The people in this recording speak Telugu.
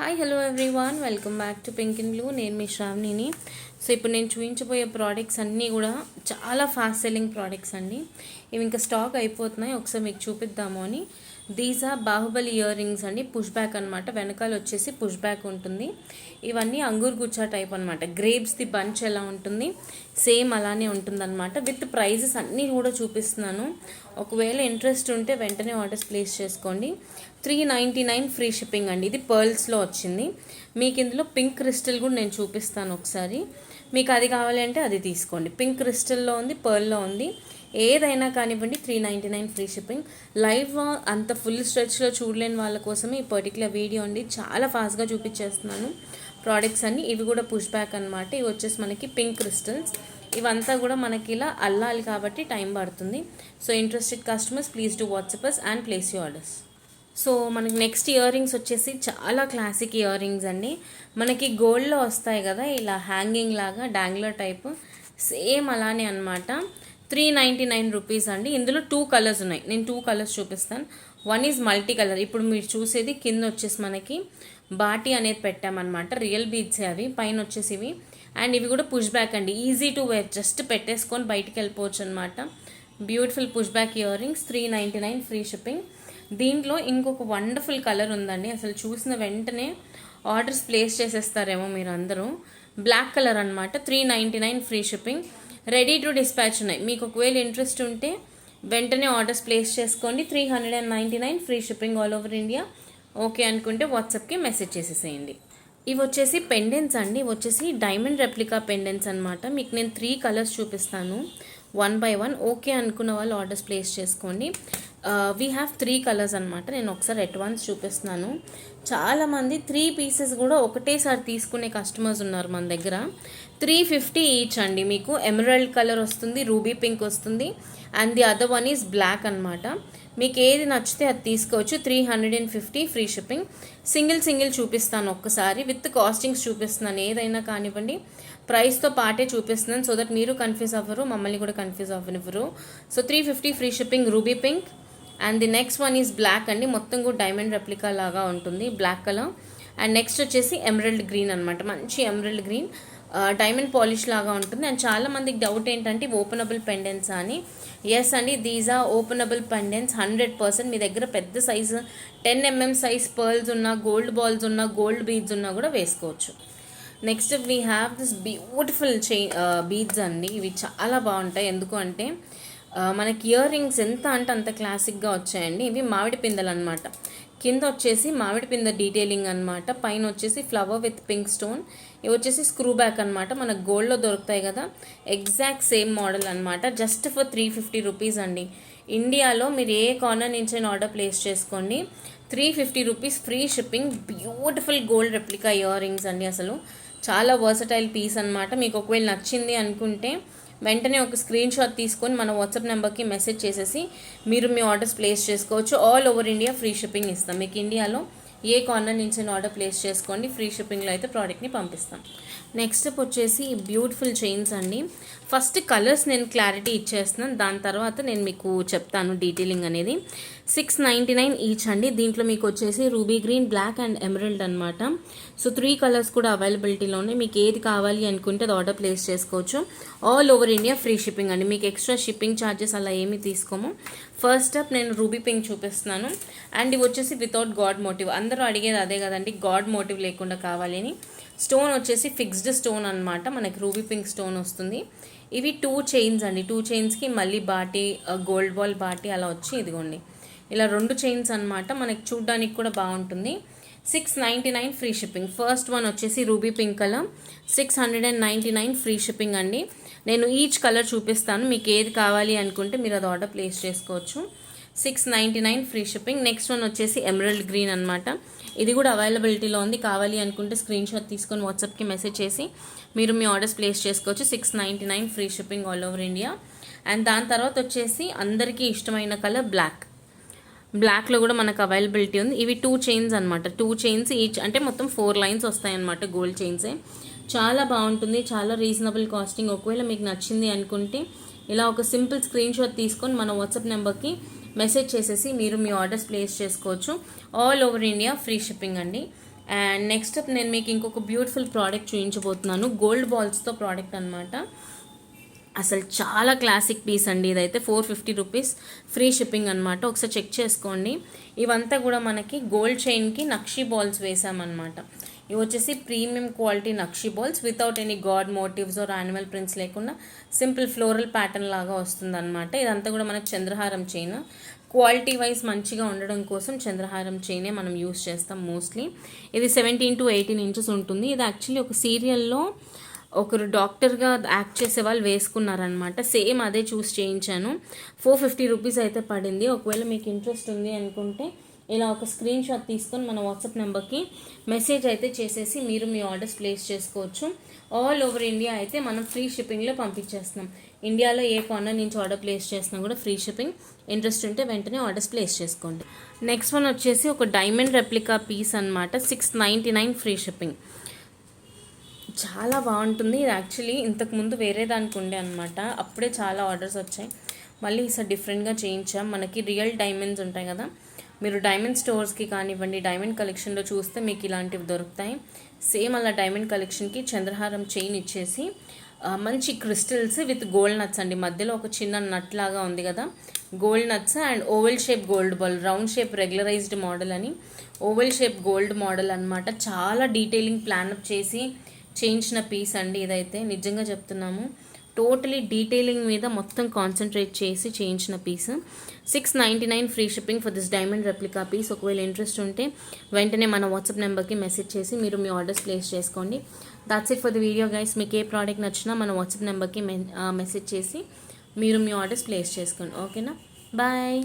Hi hello everyone welcome back to pink in blue నేను మీ శ్రావణిని. సో ఇప్పుడు నేను చూపించబోయే ప్రోడక్ట్స్ అన్నీ కూడా చాలా ఫాస్ట్ సెల్లింగ్ ప్రోడక్ట్స్ అండి. ఇవి ఇంకా స్టాక్ అయిపోతున్నాయి. ఒకసారి మీకు చూపిద్దాము అని. These are Baahubali ear rings అండి పుష్ బ్యాక్ అనమాట వెనకాల వచ్చేసి పుష్ బ్యాక్ ఉంటుంది. ఇవన్నీ అంగూర్ గుచ్చా టైప్ అనమాట గ్రేప్స్ది బంచ్ ఎలా ఉంటుంది? సేమ్ అలానే ఉంటుందన్నమాట. విత్ ప్రైజెస్ అన్నీ కూడా చూపిస్తున్నాను. ఒకవేళ ఇంట్రెస్ట్ ఉంటే వెంటనే ఆర్డర్స్ ప్లేస్ చేసుకోండి. Three ninety nine free shipping అండి. ఇది పర్ల్స్లో వచ్చింది. మీకు ఇందులో పింక్ క్రిస్టల్ కూడా నేను చూపిస్తాను ఒకసారి. మీకు అది కావాలి అంటే అది తీసుకోండి. పింక్ క్రిస్టల్లో ఉంది పర్ల్లో ఉంది. ఏదైనా కానివ్వండి three ninety nine free shipping live అంత ఫుల్ స్ట్రెచ్లో చూడలేని వాళ్ళ కోసమే ఈ పర్టికులర్ వీడియో అండి. చాలా ఫాస్ట్గా చూపించేస్తున్నాను. ప్రోడక్ట్స్ అన్ని ఇవి కూడా పుష్ బ్యాక్ అనమాట ఇవి వచ్చేసి మనకి పింక్ క్రిస్టల్స్ ఇవంతా కూడా మనకి ఇలా అల్లాలి కాబట్టి టైం పడుతుంది. So interested customers please do WhatsApp us and place you orders so మనకి నెక్స్ట్ ఇయర్ రింగ్స్ వచ్చేసి చాలా క్లాసిక్ ఇయర్ రింగ్స్ అండి. మనకి గోల్డ్లో వస్తాయి కదా ఇలా హ్యాంగింగ్ లాగా డాంగ్లర్ టైప్ సేమ్ అలానే అనమాట త్రీ నైంటీ నైన్ రూపీస్ అండి. ఇందులో టూ కలర్స్ ఉన్నాయి. నేను టూ కలర్స్ చూపిస్తాను. వన్ ఈజ్ మల్టీ కలర్ ఇప్పుడు మీరు చూసేది కింద వచ్చేసి మనకి బాటి అనేది పెట్టామన్నమాట. రియల్ బీడ్స్ అవి. పైన వచ్చేసి ఇవి. అండ్ ఇవి కూడా పుష్ బ్యాక్ అండి. ఈజీ టు వేర్ జస్ట్ పెట్టేసుకొని బయటికి వెళ్ళిపోవచ్చు అనమాట beautiful push back earrings three ninety nine free shipping దీంట్లో ఇంకొక వండర్ఫుల్ కలర్ ఉందండి. అసలు చూసిన వెంటనే ఆర్డర్స్ ప్లేస్ చేసేస్తారేమో మీరు అందరూ. బ్లాక్ కలర్ అనమాట three ninety nine free shipping ready to dispatch ఉన్నాయి. మీకు ఒకవేళ ఇంట్రెస్ట్ ఉంటే వెంటనే ఆర్డర్స్ ప్లేస్ చేసుకోండి. Three hundred and ninety nine free shipping all over India. Okay అనుకుంటే వాట్సాప్కి మెసేజ్ చేసేసేయండి. ఇవి వచ్చేసి పెండెన్స్ అండి. ఇవి వచ్చేసి డైమండ్ రెప్లికా పెండెన్స్ అనమాట మీకు నేను త్రీ కలర్స్ చూపిస్తాను. One by one. ఓకే అనుకున్న వాళ్ళు ఆర్డర్స్ ప్లేస్ చేసుకోండి. వీ హ్యావ్ త్రీ కలర్స్ అనమాట నేను ఒకసారి అడ్వాన్స్ చూపిస్తున్నాను. చాలామంది త్రీ పీసెస్ కూడా ఒకటేసారి తీసుకునే కస్టమర్స్ ఉన్నారు మన దగ్గర. త్రీ ఫిఫ్టీ ఈచ్ అండి. మీకు ఎమరల్డ్ కలర్ వస్తుంది రూబీ పింక్ వస్తుంది and the other one is black అనమాట మీకు ఏది నచ్చితే అది తీసుకోవచ్చు. Three hundred and fifty free shipping single single చూపిస్తాను ఒక్కసారి. విత్ కాస్టింగ్స్ చూపిస్తున్నాను. ఏదైనా కానివ్వండి ప్రైస్తో పాటే చూపిస్తున్నాను. సో దట్ మీరు కన్ఫ్యూజ్ అవ్వరు మమ్మల్ని కూడా confuse అవ్వనివ్వరు. So three fifty free shipping ruby pink and the next one is black అండి. మొత్తం కూడా డైమండ్ రెప్లికా లాగా ఉంటుంది బ్లాక్ కలర్ అండ్ నెక్స్ట్ వచ్చేసి ఎమరల్డ్ గ్రీన్ అనమాట మంచి ఎమరల్డ్ గ్రీన్ డైమండ్ పాలిష్ లాగా ఉంటుంది. అండ్ చాలా మందికి డౌట్ ఏంటంటే ఓపెనబుల్ పెండెంట్స్ అని. ఎస్ అండి these are openable pendants hundred percent మీ దగ్గర పెద్ద size ten MM size pearls ఉన్న గోల్డ్ బాల్స్ ఉన్న గోల్డ్ బీడ్స్ ఉన్నా కూడా వేసుకోవచ్చు. Next we have this beautiful chain beads అండి. ఇవి చాలా బాగుంటాయి. ఎందుకు అంటే మనకి ఇయర్ రింగ్స్ ఎంత అంటే అంత క్లాసిక్గా వచ్చాయండి. ఇవి మామిడి పిందెలు అనమాట కింద వచ్చేసి మామిడి పింద డీటెయిలింగ్ అనమాట పైన వచ్చేసి ఫ్లవర్ విత్ పింక్ స్టోన్ ఇవి వచ్చేసి స్క్రూ బ్యాక్ అనమాట మనకు గోల్డ్లో దొరుకుతాయి కదా. ఎగ్జాక్ట్ సేమ్ మోడల్ అనమాట just for three fifty rupees అండి. ఇండియాలో మీరు ఏ కార్నర్ నుంచి ఆర్డర్ ప్లేస్ చేసుకోండి. Three fifty rupees free shipping beautiful gold replica earrings అండి అసలు. చాలా వర్సటైల్ పీస్ అనమాట మీకు ఒకవేళ నచ్చింది అనుకుంటే వెంటనే ఒక స్క్రీన్ షాట్ తీసుకొని మన వాట్సాప్ నెంబర్కి మెసేజ్ చేసేసి మీరు మీ ఆర్డర్స్ ప్లేస్ చేసుకోవచ్చు. All over India free shipping ఇస్తాం. మీకు ఇండియాలో ఏ కార్నర్ నుంచి ఆర్డర్ ప్లేస్ చేసుకోండి. ఫ్రీ షిప్పింగ్లో అయితే ప్రోడక్ట్ని పంపిస్తాం. నెక్స్ట్ స్టెప్ వచ్చేసి బ్యూటిఫుల్ చైన్స్ అండి. ఫస్ట్ కలర్స్ నేను క్లారిటీ ఇచ్చేస్తున్నాను. దాని తర్వాత నేను మీకు చెప్తాను డీటెయిలింగ్ అనేది. సిక్స్ నైంటీ నైన్ ఈచ్ అండి. దీంట్లో మీకు వచ్చేసి ruby green black and emerald అనమాట సో త్రీ కలర్స్ కూడా అవైలబిలిటీలో ఉన్నాయి. మీకు ఏది కావాలి అనుకుంటే అది ఆర్డర్ ప్లేస్ చేసుకోవచ్చు. All over India free shipping అండి. మీకు ఎక్స్ట్రా షిప్పింగ్ ఛార్జెస్ అలా ఏమీ తీసుకోము. ఫస్ట్ అప్ నేను రూబీ పింక్ చూపిస్తున్నాను. అండ్ ఇవి వచ్చేసి వితౌట్ గాడ్ మోటివ్. అందరూ అడిగేది అదే కదండి. గాడ్ మోటివ్ లేకుండా కావాలి అని. స్టోన్ వచ్చేసి ఫిక్స్డ్ స్టోన్ అనమాట మనకి రూబీ పింక్ స్టోన్ వస్తుంది. ఇవి టూ చైన్స్ అండి. టూ చైన్స్కి మళ్ళీ బాటి గోల్డ్ బాల్ బాటి అలా వచ్చి ఇదిగోండి. ఇలా రెండు చైన్స్ అనమాట మనకి చూడ్డానికి కూడా బాగుంటుంది. Six ninety nine free shipping first one వచ్చేసి ruby pink colour six hundred and ninety nine free shipping అండి. నేను ఈచ్ కలర్ చూపిస్తాను. మీకు ఏది కావాలి అనుకుంటే మీరు అది ఆర్డర్ ప్లేస్ చేసుకోవచ్చు. Six ninety nine free shipping next one వచ్చేసి ఎమరల్డ్ గ్రీన్ అనమాట ఇది కూడా అవైలబిలిటీలో ఉంది. కావాలి అనుకుంటే స్క్రీన్ షాట్ తీసుకొని వాట్సాప్కి మెసేజ్ చేసి మీరు మీ ఆర్డర్స్ ప్లేస్ చేసుకోవచ్చు. Six ninety nine free shipping all over India and దాని తర్వాత వచ్చేసి అందరికీ ఇష్టమైన కలర్ బ్లాక్ బ్లాక్లో కూడా మనకు అవైలబిలిటీ ఉంది. ఇవి టూ చైన్స్ అనమాట టూ చైన్స్ ఈచ్ అంటే మొత్తం ఫోర్ లైన్స్ వస్తాయన్నమాట గోల్డ్ చైన్సే చాలా బాగుంటుంది. చాలా రీజనబుల్ కాస్టింగ్ ఒకవేళ మీకు నచ్చింది అనుకుంటే ఇలా ఒక సింపుల్ స్క్రీన్ షాట్ తీసుకొని మన వాట్సాప్ నెంబర్కి మెసేజ్ చేసేసి మీరు మీ ఆర్డర్స్ ప్లేస్ చేసుకోవచ్చు. All over India free shipping అండి. అండ్ నెక్స్ట్ నేను మీకు ఇంకొక బ్యూటిఫుల్ ప్రోడక్ట్ చూపించబోతున్నాను గోల్డ్ బాల్స్తో ప్రోడక్ట్ అనమాట అసలు చాలా క్లాసిక్ పీస్ అండి ఇదైతే. Four fifty rupees free shipping అనమాట ఒకసారి చెక్ చేసుకోండి. ఇవంతా కూడా మనకి గోల్డ్ చైన్కి నక్షి బాల్స్ వేసామన్నమాట. ఇవి వచ్చేసి premium quality nakshi balls without any god motives or animal prints లేకుండా సింపుల్ ఫ్లోరల్ ప్యాటర్న్ లాగా వస్తుందన్నమాట. ఇదంతా కూడా మనకి చంద్రహారం చైన్ క్వాలిటీ వైజ్ మంచిగా ఉండడం కోసం చంద్రహారం చైనే మనం యూస్ చేస్తాం మోస్ట్లీ ఇది సెవెంటీన్ టు ఎయిటీన్ ఇంచెస్ ఉంటుంది. ఇది యాక్చువల్లీ ఒక సీరియల్లో ఒకరు డాక్టర్గా యాక్ట్ చేసే వాళ్ళు వేసుకున్నారనమాట సేమ్ అదే చూస్ చేయించాను. ఫోర్ ఫిఫ్టీ రూపీస్ అయితే పడింది. ఒకవేళ మీకు ఇంట్రెస్ట్ ఉంది అనుకుంటే ఇలా ఒక స్క్రీన్ షాట్ తీసుకొని మన వాట్సాప్ నెంబర్కి మెసేజ్ అయితే చేసేసి మీరు మీ ఆర్డర్స్ ప్లేస్ చేసుకోవచ్చు. ఆల్ ఓవర్ ఇండియా అయితే మనం ఫ్రీ షిప్పింగ్లో పంపించేస్తున్నాం. ఇండియాలో ఏ కార్నర్ నుంచి ఆర్డర్ ప్లేస్ చేసినా కూడా ఫ్రీ షిప్పింగ్. ఇంట్రెస్ట్ ఉంటే వెంటనే ఆర్డర్స్ ప్లేస్ చేసుకోండి. నెక్స్ట్ వన్ వచ్చేసి ఒక డైమండ్ రెప్లికా పీస్ అనమాట six ninety nine free shipping. చాలా బాగుంటుంది. ఇది యాక్చువల్లీ ఇంతకుముందు వేరే దానికి ఉండే అనమాట అప్పుడే చాలా ఆర్డర్స్ వచ్చాయి. మళ్ళీ ఈసారి డిఫరెంట్గా చేయించాం మనకి రియల్ డైమండ్స్ ఉంటాయి కదా. మీరు డైమండ్ స్టోర్స్కి కానివ్వండి డైమండ్ కలెక్షన్లో చూస్తే మీకు ఇలాంటివి దొరుకుతాయి. సేమ్ అలా డైమండ్ కలెక్షన్కి చంద్రహారం చైన్ ఇచ్చేసి మంచి క్రిస్టల్స్ విత్ గోల్డ్ నట్స్ అండి. మధ్యలో ఒక చిన్న నట్ లాగా ఉంది కదా. Gold nuts and oval shape gold ball round shape regularised model అని. ఓవెల్ షేప్ గోల్డ్ మోడల్ అన్నమాట. చాలా డీటెయిలింగ్ ప్లాన్అప్ చేసి చేయించిన పీస్ అండి ఇదైతే. నిజంగా చెప్తున్నాము. టోటలీ డీటెయిలింగ్ మీద మొత్తం కాన్సన్ట్రేట్ చేసి చేయించిన piece six ninety nine free shipping for this diamond replica piece ఒకవేళ ఇంట్రెస్ట్ ఉంటే వెంటనే మన వాట్సాప్ నెంబర్కి మెసేజ్ చేసి మీరు మీ ఆర్డర్స్ ప్లేస్ చేసుకోండి. That's it for the video guys మీకు ఏ ప్రోడక్ట్ నచ్చినా మన వాట్సాప్ నెంబర్కి మెసేజ్ చేసి మీరు మీ ఆర్డర్స్ ప్లేస్ చేసుకోండి. ఓకేనా బాయ్